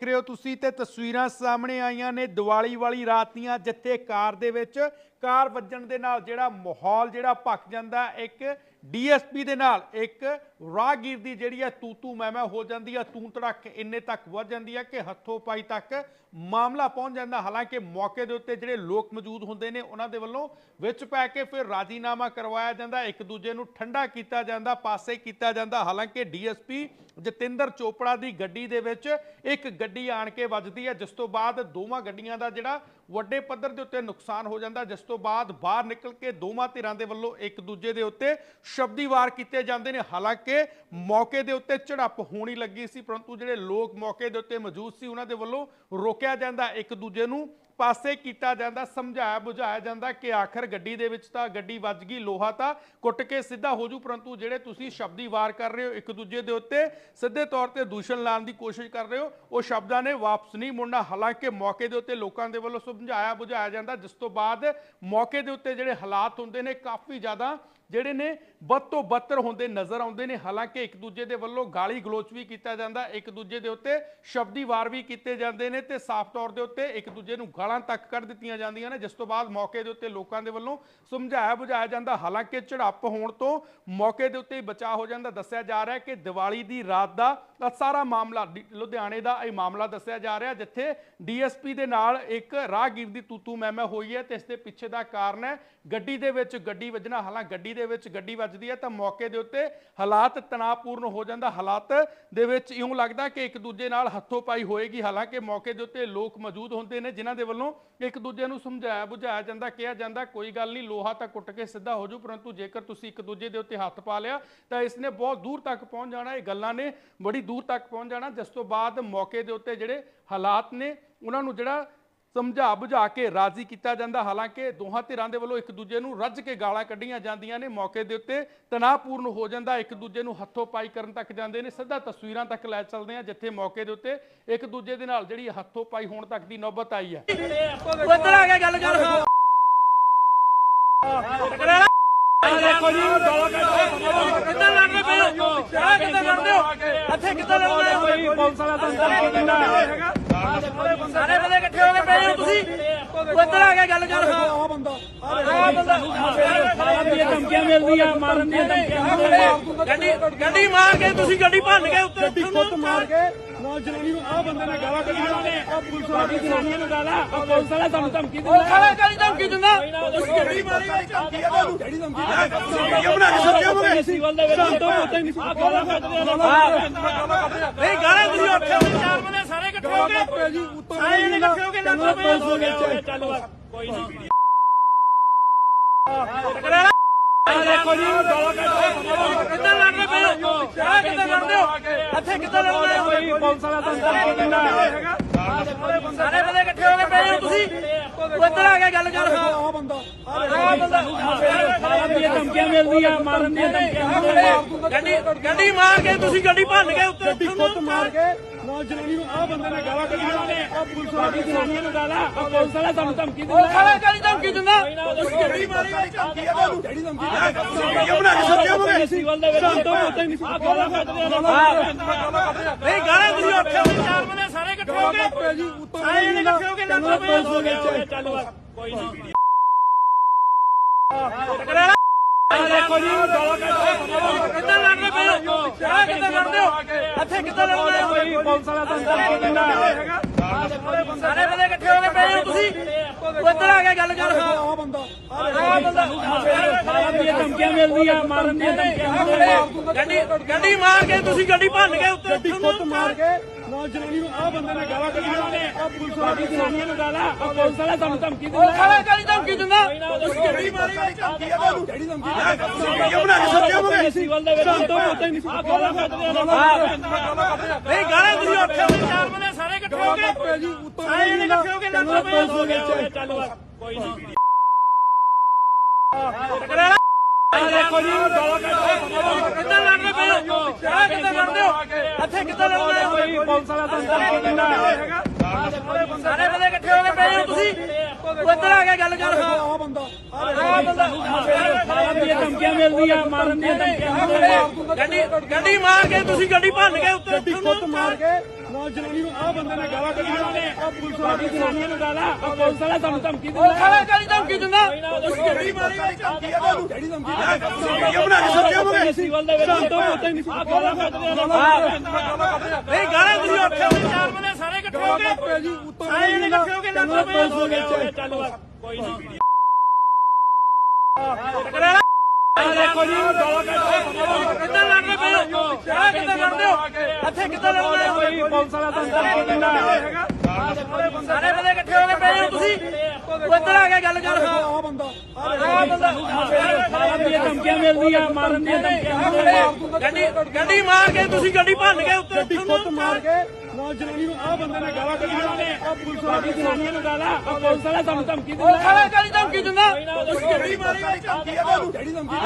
ਦੇਖ ਰਹੇ ਹੋ ਤੁਸੀਂ ਤੇ ਤਸਵੀਰਾਂ ਸਾਹਮਣੇ ਆਈਆਂ ਨੇ ਦੀਵਾਲੀ ਵਾਲੀ ਰਾਤ ਦੀਆਂ, ਜਿੱਥੇ ਕਾਰ ਦੇ ਵਿੱਚ ਕਾਰ ਵੱਜਣ ਦੇ ਨਾਲ ਜਿਹੜਾ ਮਾਹੌਲ, ਜਿਹੜਾ ਭਖ ਜਾਂਦਾ, ਇੱਕ ਡੀਐਸਪੀ ਦੇ ਨਾਲ ਇੱਕ ਰਾਹਗੀਰ ਦੀ ਜਿਹੜੀ ਹੈ ਤੂ ਤੂ ਮੈਂ ਮੈਂ ਹੋ ਜਾਂਦੀ ਹੈ ਤੂੰ ਤੜਕ ਇੰਨੇ ਤੱਕ ਵੱਧ ਜਾਂਦੀ ਹੈ ਕਿ ਹੱਥੋਂ ਪਾਈ ਤੱਕ ਮਾਮਲਾ ਪਹੁੰਚ ਜਾਂਦਾ। ਹਾਲਾਂਕਿ ਮੌਕੇ ਦੇ ਉੱਤੇ ਜਿਹੜੇ ਲੋਕ ਮੌਜੂਦ ਹੁੰਦੇ ਨੇ, ਉਹਨਾਂ ਦੇ ਵੱਲੋਂ ਵਿੱਚ ਪੈ ਕੇ ਫਿਰ ਰਾਜੀਨਾਮਾ ਕਰਵਾਇਆ ਜਾਂਦਾ, ਇੱਕ ਦੂਜੇ ਨੂੰ ਠੰਡਾ ਕੀਤਾ ਜਾਂਦਾ, ਪਾਸੇ ਕੀਤਾ ਜਾਂਦਾ। ਹਾਲਾਂਕਿ ਡੀਐਸਪੀ ਜਤਿੰਦਰ ਚੋਪੜਾ ਦੀ ਗੱਡੀ ਦੇ ਵਿੱਚ ਇੱਕ ਗੱਡੀ ਆਣ ਕੇ ਵੱਜਦੀ ਹੈ ਜਿਸ ਤੋਂ ਬਾਅਦ ਦੋਵਾਂ ਗੱਡੀਆਂ ਦਾ ਜਿਹੜਾ ਵੱਡੇ ਪੱਧਰ ਦੇ ਉੱਤੇ ਨੁਕਸਾਨ ਹੋ ਜਾਂਦਾ, ਜਿਸ ਤੋਂ ਬਾਅਦ ਬਾਹਰ ਨਿਕਲ ਕੇ ਦੋਵਾਂ ਧਿਰਾਂ ਦੇ ਵੱਲੋਂ ਇੱਕ ਦੂਜੇ ਦੇ ਉੱਤੇ ਸ਼ਬਦੀ ਵਾਰ ਕੀਤੇ ਜਾਂਦੇ ਨੇ। ਹਾਲਾਂਕਿ ਮੌਕੇ ਦੇ ਉੱਤੇ ਝੜਪ ਹੋਣੀ ਲੱਗੀ ਸੀ, ਪਰੰਤੂ ਜਿਹੜੇ ਲੋਕ ਮੌਕੇ ਦੇ ਉੱਤੇ ਮੌਜੂਦ ਸੀ, ਉਹਨਾਂ ਦੇ ਵੱਲੋਂ ਰੋਕਿਆ ਜਾਂਦਾ ਇੱਕ ਦੂਜੇ ਨੂੰ। ਪਾਸੇ ਕੀਤਾ ਜਾਂਦਾ, ਸਮਝਾਇਆ, ਬੁਝਾਇਆ ਜਾਂਦਾ ਕਿ ਆਖਰ ਗੱਡੀ ਦੇ ਵਿੱਚ ਤਾਂ ਗੱਡੀ ਵੱਜ ਗਈ, ਲੋਹਾ ਤਾਂ ਕੁੱਟ ਕੇ ਸਿੱਧਾ ਹੋ ਜੂ, ਪਰੰਤੂ ਜਿਹੜੇ ਤੁਸੀਂ ਸ਼ਬਦੀ ਵਾਰ ਕਰ ਰਹੇ ਹੋ ਇੱਕ ਦੂਜੇ ਦੇ ਉੱਤੇ, ਸਿੱਧੇ ਤੌਰ ਤੇ ਦੂਸ਼ਣ ਲਾਉਣ ਦੀ ਕੋਸ਼ਿਸ਼ ਕਰ ਰਹੇ ਹੋ, ਉਹ ਸ਼ਬਦਾਂ ਨੇ ਵਾਪਸ ਨਹੀਂ ਮੁੜਨਾ। ਹਾਲਾਂਕਿ ਮੌਕੇ ਦੇ ਉੱਤੇ ਲੋਕਾਂ ਦੇ ਵੱਲੋਂ ਸਮਝਾਇਆ, ਬੁਝਾਇਆ ਜਾਂਦਾ, ਜਿਸ ਤੋਂ ਬਾਅਦ ਮੌਕੇ ਦੇ ਉੱਤੇ ਜਿਹੜੇ ਹਾਲਾਤ ਹੁੰਦੇ ਨੇ, ਕਾਫੀ ਜ਼ਿਆਦਾ ਜਿਹੜੇ ਨੇ ਵੱਧ ਤੋਂ ਬੱਤਰ ਹੁੰਦੇ ਨਜ਼ਰ ਆਉਂਦੇ ਨੇ, ਹਾਲਾਂਕਿ ਇੱਕ ਦੂਜੇ ਦੇ ਵੱਲੋਂ ਗਾਲੀ ਗਲੋਚ ਵੀ ਕੀਤਾ ਜਾਂਦਾ, ਇੱਕ ਦੂਜੇ ਦੇ ਉੱਤੇ ਸ਼ਬਦੀ ਵਾਰ ਵੀ ਕੀਤੇ ਜਾਂਦੇ ਨੇ ਤੇ ਸਾਫ਼ ਤੌਰ ਦੇ ਉੱਤੇ ਇੱਕ ਦੂਜੇ ਨੂੰ ਗਾਲਾਂ ਤੱਕ ਕੱਢ ਦਿੱਤੀਆਂ ਜਾਂਦੀਆਂ ਨੇ, ਜਿਸ ਤੋਂ ਬਾਅਦ ਮੌਕੇ ਦੇ ਉੱਤੇ ਲੋਕਾਂ ਦੇ ਵੱਲੋਂ ਸਮਝਾਇਆ ਬੁਝਾਇਆ ਜਾਂਦਾ, ਹਾਲਾਂਕਿ ਝੜਪ ਹੋਣ ਤੋਂ ਮੌਕੇ ਦੇ ਉੱਤੇ ਹੀ ਬਚਾਅ ਹੋ ਜਾਂਦਾ। ਦੱਸਿਆ ਜਾ ਰਿਹਾ ਹੈ ਕਿ ਦੀਵਾਲੀ ਦੀ ਰਾਤ ਦਾ ਸਾਰਾ ਮਾਮਲਾ ਲੁਧਿਆਣੇ ਦਾ ਇਹ ਮਾਮਲਾ ਦੱਸਿਆ ਜਾ ਰਿਹਾ, ਜਿੱਥੇ ਡੀਐਸਪੀ ਦੇ ਨਾਲ ਇੱਕ ਰਾਹਗੀਰ ਦੀ ਤੂਤੂ ਮੈਮੇ ਹੋਈ ਹੈ ਤੇ ਇਸ ਦੇ ਪਿੱਛੇ ਦਾ ਕਾਰਨ ਹੈ, ਗੱਡੀ ਦੇ ਵਿੱਚ ਗੱਡੀ ਵੱਜਣਾ ਹਾਲਾਂ ਗੱਡੀ ਦੇ ਵਿੱਚ ਗੱਡੀ ਵੱਜਦੀ ਹੈ, ਤਾਂ ਮੌਕੇ ਦੇ ਉੱਤੇ ਹਾਲਾਤ ਤਣਾਅਪੂਰਨ ਹੋ ਜਾਂਦਾ। ਹਾਲਾਤ ਦੇ ਵਿੱਚ ਇਉਂ ਲੱਗਦਾ ਕਿ ਇੱਕ ਦੂਜੇ ਨਾਲ ਹੱਥੋਂ ਪਾਈ ਹੋਏਗੀ। ਹਾਲਾਂਕਿ ਮੌਕੇ ਦੇ ਉੱਤੇ ਲੋਕ ਮੌਜੂਦ ਹੁੰਦੇ ਨੇ, ਜਿਨ੍ਹਾਂ ਦੇ ਵੱਲੋਂ ਇੱਕ ਦੂਜੇ ਨੂੰ ਸਮਝਾਇਆ ਬੁਝਾਇਆ ਜਾਂਦਾ, ਕਿਹਾ ਜਾਂਦਾ, ਕੋਈ ਗੱਲ ਨਹੀਂ, ਲੋਹਾ ਤਾਂ ਕੁੱਟ ਕੇ ਸਿੱਧਾ ਹੋ ਜੂ ਪਰੰਤੂ ਜੇਕਰ ਤੁਸੀਂ ਇੱਕ ਦੂਜੇ ਦੇ ਉੱਤੇ ਹੱਥ ਪਾ ਲਿਆ, ਤਾਂ ਇਸ ਨੇ ਬਹੁਤ ਦੂਰ ਤੱਕ ਪਹੁੰਚ ਜਾਣਾ। ਇਹ ਗੱਲਾਂ ਨੇ ਬੜੀ ਦੂਰ ਤੱਕ ਪਹੁੰਚ ਜਾਣਾ। ਜਿਸ ਤੋਂ ਬਾਅਦ ਮੌਕੇ ਦੇ ਉੱਤੇ ਜਿਹੜੇ ਹਾਲਾਤ ਨੇ, ਉਹਨਾਂ ਨੂੰ ਜਿਹੜਾ ਸਮਝਾ ਬੁਝਾ ਕੇ ਰਾਜ਼ੀ ਕੀਤਾ ਜਾਂਦਾ। ਹਾਲਾਂਕਿ ਦੋਹਾਂ ਧਿਰਾਂ ਦੇ ਵੱਲੋਂ ਇੱਕ ਦੂਜੇ ਨੂੰ ਰੱਜ ਕੇ ਗਾਲਾਂ ਕੱਢੀਆਂ ਜਾਂਦੀਆਂ ਨੇ। ਮੌਕੇ ਦੇ ਉੱਤੇ ਤਣਾਅਪੂਰਨ ਹੋ ਜਾਂਦਾ। ਇੱਕ ਦੂਜੇ ਨੂੰ ਹੱਥੋਂ ਪਾਈ ਕਰਨ ਤੱਕ ਜਾਂਦੇ ਨੇ। ਸਿੱਧਾ ਤਸਵੀਰਾਂ ਤੱਕ ਲੈ ਚੱਲਦੇ ਆ ਜਿੱਥੇ ਮੌਕੇ ਦੇ ਉੱਤੇ ਇੱਕ ਦੂਜੇ ਦੇ ਨਾਲ ਜਿਹੜੀ ਹੱਥੋਂ ਪਾਈ ਹੋਣ ਤੱਕ ਦੀ ਨੌਬਤ ਆਈ ਹੈ। ਉੱਧਰ ਆ ਕੇ ਗੱਲ ਕਰ। ਦੇਖੋ ਜੀ ਕਿੱਦਾਂ ਲੜਦੇ ਪਏ ਹੋ? ਕਿੱਦਾਂ ਲੜਦੇ ਹੋ ਇੱਥੇ ਕਿੱਦਾਂ ਲੜਦੇ ਹੋ? ਕੋਈ ਪੁਲਿਸ ਵਾਲਾ ਤਾਂ ਅੰਦਰ ਦਿੰਦਾ ਸਾਰੇ ਬੰਦੇ ਹੋ ਹੋ ਤੁਸੀਂ ਉੱਧਰ ਆ ਕੇ ਗੱਲ ਕਰ। ਆ ਬੰਦਾ। ਆ ਬੰਦਾ। ਮਾਰਨ ਦੀਆਂ ਧਮਕੀਆਂ ਮਿਲਦੀਆਂ ਮਾਰਨ ਦੀਆਂ ਧਮਕੀਆਂ ਗੱਡੀ ਗੱਡੀ ਮਾਰ ਕੇ ਤੁਸੀਂ ਗੱਡੀ ਭੰਨ ਕੇ ਉੱਤੇ ਗੱਡੀ ਮਾਰ ਕੇ ਨਾਲ ਜਨਾਨੀ ਨੂੰ ਆ ਬੰਦੇ ਨੇ ਗਾਲਾਂ ਕੱਢੀਆਂ। ਨੇ ਆ ਪੁਲਿਸ ਵਾਲੀ ਜਨਾਨੀਆਂ ਨੂੰ ਗਾਲਾਂ। ਆ ਪੁਲਿਸ ਵਾਲਾ ਤੁਹਾਨੂੰ ਧਮਕੀ ਦਿੰਦਾ ਪੁਲਿਸ ਵਾਲਾ ਕਾਹਦੀ ਧਮਕੀ ਦਿੰਦਾ ਤੁਸੀਂ ਗੱਡੀ ਮਾਰੀ ਹੋਈ ਧਮਕੀ ਆ? ਤੁਹਾਨੂੰ ਕਿਹੜੀ ਧਮਕੀ ਵੀਡੀਓ ਬਣਾ ਕੇ ਸੱਜਿਆ ਹੋਗੇ ਸਿਵਲ ਦੇ ਵਿੱਚ ਤੋਂ ਉੱਤੇ ਨਹੀਂ ਆ ਗਾਲਾਂ ਕੱਢਦੇ ਆ। ਨਹੀਂ ਗਾਲਾਂ ਤੁਸੀਂ ਉੱਠੇ ਹੋ ਚਾਰ ਬੰਦੇ ਸਾਰੇ ਇਕੱਠੇ ਹੋ ਗਏ। ਸਾਰੇ ਇਕੱਠੇ ਹੋ ਹੋ ਚੱਲ ਬਸ। ਕੋਈ ਨਹੀਂ ਦੇਖੋ ਜੀ ਕਿੱਦਾਂ ਲੜਦੇ ਪਏ ਹੋ? ਆ ਕਿੱਦਾਂ ਲੜਦੇ ਹੋ? ਇੱਥੇ ਕਿੱਦਾਂ ਲੜਦੇ ਹੋ? ਕੋਈ ਪੁਲਿਸ ਵਾਲਾ ਤਾਂ ਅੰਦਰ ਦਿੰਦਾ। ਸਾਰੇ ਬੰਦੇ ਇਕੱਠੇ ਹੋ ਕੇ ਪਏ ਹੋ ਤੁਸੀਂ। ਉੱਧਰ ਆ ਕੇ ਗੱਲ ਕਰ ਆ ਬੰਦਾ। ਆ ਬੰਦਾ। ਮਾਰਨ ਦੀਆਂ ਧਮਕੀਆਂ ਮਿਲਦੀਆਂ ਮਾਰਨ ਦੀਆਂ ਧਮਕੀਆਂ ਗੱਡੀ ਗੱਡੀ ਮਾਰ ਕੇ ਤੁਸੀਂ ਗੱਡੀ ਭੰਨ ਕੇ ਉੱਤੇ ਗੱਡੀ ਮਾਰ ਕੇ ਨਾਲ ਜਨਾਨੀ ਨੂੰ ਆ ਬੰਦੇ ਨੇ ਗਾਲਾਂ ਕੱਢੀਆਂ। ਨੇ ਆ ਪੁਲਿਸ ਵਾਲੀ ਜਨਾਨੀਆਂ ਨੂੰ ਗਾਲਾਂ ਆ ਪੁਲਿਸ ਵਾਲਾ ਤੁਹਾਨੂੰ ਧਮਕੀ ਦਿੰਦਾ। ਪੁਲਿਸ ਵਾਲਾ ਕਾਹਦੀ ਧਮਕੀ ਦਿੰਦਾ। ਗੱਡੀ ਮਾਰੀ ਹੋਈ ਧਮਕੀ ਆ ਤੁਹਾਨੂੰ। ਕਿਹੜੀ ਧਮਕੀ ਵੀਡੀਓ ਬਣਾ ਕੇ ਸੱਜਿਆ ਹੋਗੇ ਸਿਵਲ ਦੇ ਵਿੱਚ ਤੋਂ ਉੱਤੇ ਨਹੀਂ ਆ ਗਾਲਾਂ ਕੱਢਦੇ ਆ। ਨਹੀਂ ਗਾਲਾਂ ਤੁਸੀਂ ਉੱਠੇ ਹੋ ਚਾਰ ਬੰਦੇ ਸਾਰੇ ਇਕੱਠੇ ਹੋ ਗਏ। ਸਾਰੇ ਇਕੱਠੇ ਹੋ ਕੇ ਲੜਦੇ ਪਏ ਹੋ ਗਿਆ ਚੱਲ ਕੋਈ ਨਹੀਂ ਦੇਖੋ ਜੀ ਕਿੱਦਾਂ ਲੜਦੇ ਪਏ ਹੋ? ਆ ਕਿੱਦਾਂ ਲੜਦੇ ਹੋ? ਇੱਥੇ ਕਿੱਦਾਂ ਲੜਦੇ ਹੋ? ਕੋਈ ਪੁਲਿਸ ਵਾਲਾ ਤਾਂ ਅੰਦਰ ਦਿੰਦਾ ਸਾਰੇ ਬੰਦੇ ਇਕੱਠੇ ਹੋ ਕੇ ਪਏ ਹੋ ਤੁਸੀਂ। ਉੱਧਰ ਆ ਕੇ ਗੱਲ ਕਰ। ਆ ਬੰਦਾ। ਆ ਬੰਦਾ। ਮਾਰਨ ਦੀਆਂ ਧਮਕੀਆਂ ਮਿਲਦੀਆਂ ਮਾਰਨ ਦੀਆਂ ਧਮਕੀਆਂ ਗੱਡੀ ਗੱਡੀ ਮਾਰ ਕੇ ਤੁਸੀਂ ਗੱਡੀ ਭੰਨ ਕੇ ਉੱਤੇ ਗੱਡੀ ਖੁੱਦ ਮਾਰ ਕੇ ਜਨਾਨੀ ਨੂੰ ਆ ਬੰਦੇ ਨੇ ਗਾਲਾਂ ਕੱਢੀਆਂ। ਆ ਪੁਲਿਸ ਵਾਲੀ ਜਨਾਨੀਆਂ ਨੂੰ ਗਾਲਾਂ ਆ ਪੁਲਿਸ ਵਾਲਾ ਤੁਹਾਨੂੰ ਧਮਕੀ ਦਿੰਦਾ। ਪੁਲਿਸ ਵਾਲਾ ਕਾਹਦੀ ਧਮਕੀ ਦਿੰਦਾ। ਤੁਸੀਂ ਗੱਡੀ ਮਾਰੀ ਹੋਈ ਧਮਕੀ ਆ ਤੁਹਾਨੂੰ? ਕਿਹੜੀ ਧਮਕੀ? ਵੀਡੀਓ ਬਣਾ ਕੇ ਸੱਜਿਆ ਹੋਗੇ ਸਿਵਲ ਦੇ ਵਿੱਚ ਤੋਂ ਉੱਤੇ ਨਹੀਂ ਆ ਗਾਲਾਂ ਕੱਢਦੇ ਆ ਨਹੀਂ ਗਾਲਾਂ ਤੁਸੀਂ ਉੱਠੇ ਹੋ ਚਾਰ ਬੰਦੇ ਸਾਰੇ ਇਕੱਠੇ ਹੋ ਗਏ ਸਾਰੇ ਇਕੱਠੇ ਹੋ ਕੇ ਲੜਦੇ ਪਏ ਹੋ ਗਿਆ ਚੱਲ ਕੋਈ ਨਹੀਂ ਦੇਖੋ ਜੀ ਪਏ ਹੋ ਆ ਕਿੱਦਾਂ ਲੜਦੇ ਹੋ। ਇੱਥੇ ਕਿੱਦਾਂ ਲੜਦੇ ਹੋ? ਕੋਈ ਪੁਲਿਸ ਵਾਲਾ ਤਾਂ ਅੰਦਰ ਦਿੰਦਾ ਸਾਰੇ ਬੰਦੇ ਇਕੱਠੇ ਹੋ ਕੇ ਪਏ ਹੋ ਤੁਸੀਂ। ਉੱਧਰ ਆ ਕੇ ਗੱਲ ਕਰ। ਆ ਬੰਦਾ ਆ ਬੰਦਾ। ਮਾਰਨ ਦੀਆਂ ਧਮਕੀਆਂ ਮਿਲਦੀਆਂ ਮਾਰਨ ਦੀਆਂ ਧਮਕੀਆਂ ਗੱਡੀ ਗੱਡੀ ਮਾਰ ਕੇ ਤੁਸੀਂ ਗੱਡੀ ਭੰਨ ਕੇ ਉੱਤੇ ਗੱਡੀ ਮਾਰ ਕੇ ਨਾਲ ਜਨਾਨੀ ਨੂੰ ਆ ਬੰਦੇ ਨੇ ਗਾਲਾਂ ਕੱਢੀਆਂ। ਨੇ ਆ ਪੁਲਿਸ ਵਾਲਾ ਜਨਾਨੀਆਂ ਨੂੰ ਗਾਲਾਂ। ਆ ਪੁਲਿਸ ਵਾਲਾ ਤੁਹਾਨੂੰ ਧਮਕੀ ਦਿੰਦਾ। ਪੁਲਿਸ ਵਾਲਾ ਕਾਹਦੀ ਧਮਕੀ ਦਿੰਦਾ? ਕਿਹੜੀ ਮਾਰੀ ਗਈ ਧਮਕੀ ਆ ਤੁਹਾਨੂੰ? ਕਿਹੜੀ ਧਮਕੀ ਵੀਡੀਓ ਬਣਾ ਕੇ ਸੁੱਟਿਆ ਹੋਵੇ ਸਿਵਲ ਦੇ ਵਿੱਚ ਤੋਂ ਪਤਾ ਹੀ ਨਹੀਂ ਆ। ਗਾਲਾਂ ਕੱਢਦੇ ਆ। ਨਹੀਂ ਗਾਲਾਂ ਤੁਸੀਂ ਉੱਠੇ ਹੋਏ ਚਾਰ ਬੰਦੇ ਸਾਰੇ ਇਕੱਠੇ ਹੋ ਗਏ। ਜੀ ਉੱਤੋਂ ਸਾਰੇ ਇਕੱਠੇ ਹੋ ਲੜਨਾ ਪਿਆ ਹੋ ਗਿਆ ਚੱਲ ਕੋਈ ਨਹੀਂ ਟਕਰਾ ਲਾ ਦੇਖੋ ਜੀ ਗਾਲਾਂ ਕੱਢਦੇ ਕਿੱਦਾਂ ਲੜਦੇ ਪਏ ਹੋ? ਆ ਕਿੱਦਾਂ ਲੜਦੇ ਹੋ? ਇੱਥੇ ਕਿੱਦਾਂ ਲੜਦੇ ਹੋ? ਕੋਈ ਪੁਲਿਸ ਵਾਲਾ ਤੁਹਾਨੂੰ ਧਮਕੀ ਦਿੰਦਾ। ਸਾਰੇ ਬੰਦੇ ਇਕੱਠੇ ਹੋ ਕੇ ਪਏ ਹੋ ਤੁਸੀਂ? ਇੱਧਰ ਆ ਕੇ ਗੱਲ ਕਰ ਹਾਂ। ਆ ਬੰਦਾ ਆ ਬੰਦਾ। ਮਾਰਨ ਦੀਆਂ ਧਮਕੀਆਂ ਮਿਲਦੀਆਂ ਮਾਰਨ ਦੀਆਂ ਧਮਕੀਆਂ ਗੱਡੀ ਗੱਡੀ ਮਾਰ ਕੇ ਤੁਸੀਂ ਗੱਡੀ ਬੰਦੇ ਨੇ ਗਾਲਾਂ ਕੱਢੀਆਂ। ਨੇ ਆ ਪੁਲਿਸ ਵਾਲਾ ਜਨਾਨੀਆਂ ਨੂੰ ਗਾਲਾਂ। ਆ ਪੁਲਿਸ ਵਾਲਾ ਤੁਹਾਨੂੰ ਧਮਕੀ ਦਿੰਦਾ ਪੁਲਿਸ ਵਾਲਾ ਕਾਹਦੀ ਧਮਕੀ ਦਿੰਦਾ ਕਿਹੜੀ ਮਾਰੀ ਗਈ ਧਮਕੀ ਆ ਤੁਹਾਨੂੰ। ਕਿਹੜੀ ਧਮਕੀ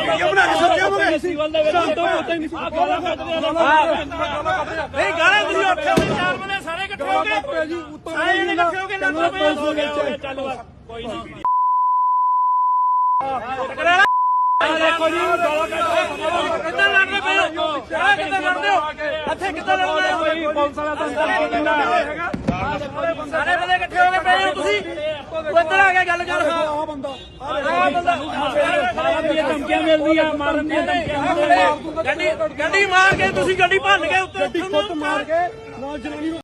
ਵੀਡੀਓ ਬਣਾ ਕੇ ਸੁੱਟਿਆ ਹੋਵੇ ਸਿਵਲ ਦੇ ਵਿੱਚ ਤੋਂ ਪਤਾ ਨਹੀਂ ਆ ਗਾਲਾਂ ਕੱਢਦੇ ਆ। ਨਹੀਂ ਗਾਲਾਂ ਤੁਸੀਂ ਉੱਠੇ ਹੋਏ ਚਾਰ ਬੰਦੇ ਸਾਰੇ ਇਕੱਠੇ ਹੋ ਗਏ। ਸਾਰੇ ਇਕੱਠੇ ਹੋ ਕੇ ਲੜਨਾ ਪਿਆ ਹੋ ਗਿਆ ਚੱਲ ਕੋਈ ਨਹੀਂ ਦੇਖੋ ਜੀ ਗਾਲਾਂ ਕੱਢਦੇ ਕਿੱਦਾਂ ਲੜਦੇ ਪਏ ਹੋ? ਆ ਕਿੱਦਾਂ ਲੜਦੇ ਹੋ? ਇੱਥੇ ਕਿੱਦਾਂ ਲੜਦੇ ਹੋ? ਕੋਈ ਪੁਲਿਸ ਵਾਲਾ ਤੁਹਾਨੂੰ ਧਮਕੀ ਦਿੰਦਾ ਸਾਰੇ ਬੰਦੇ ਇਕੱਠੇ ਹੋ ਕੇ ਪਏ ਹੋ ਤੁਸੀਂ। ਇੱਧਰ ਆ ਕੇ ਗੱਲ ਕਰ। ਹਾਂ ਆ ਬੰਦਾ। ਆ ਬੰਦਾ। ਮਾਰਨ ਦੀਆਂ ਧਮਕੀਆਂ ਮਿਲਦੀਆਂ ਮਾਰਨ ਦੀਆਂ ਧਮਕੀਆਂ ਗੱਡੀ ਗੱਡੀ ਮਾਰ ਕੇ ਤੁਸੀਂ ਗੱਡੀ ਭੰਨ ਕੇ ਉੱਤੇ ਗੱਡੀ ਖੁੱਤ ਮਾਰ ਕੇ ਨਾਲ ਜਨਾਨੀ ਨੂੰ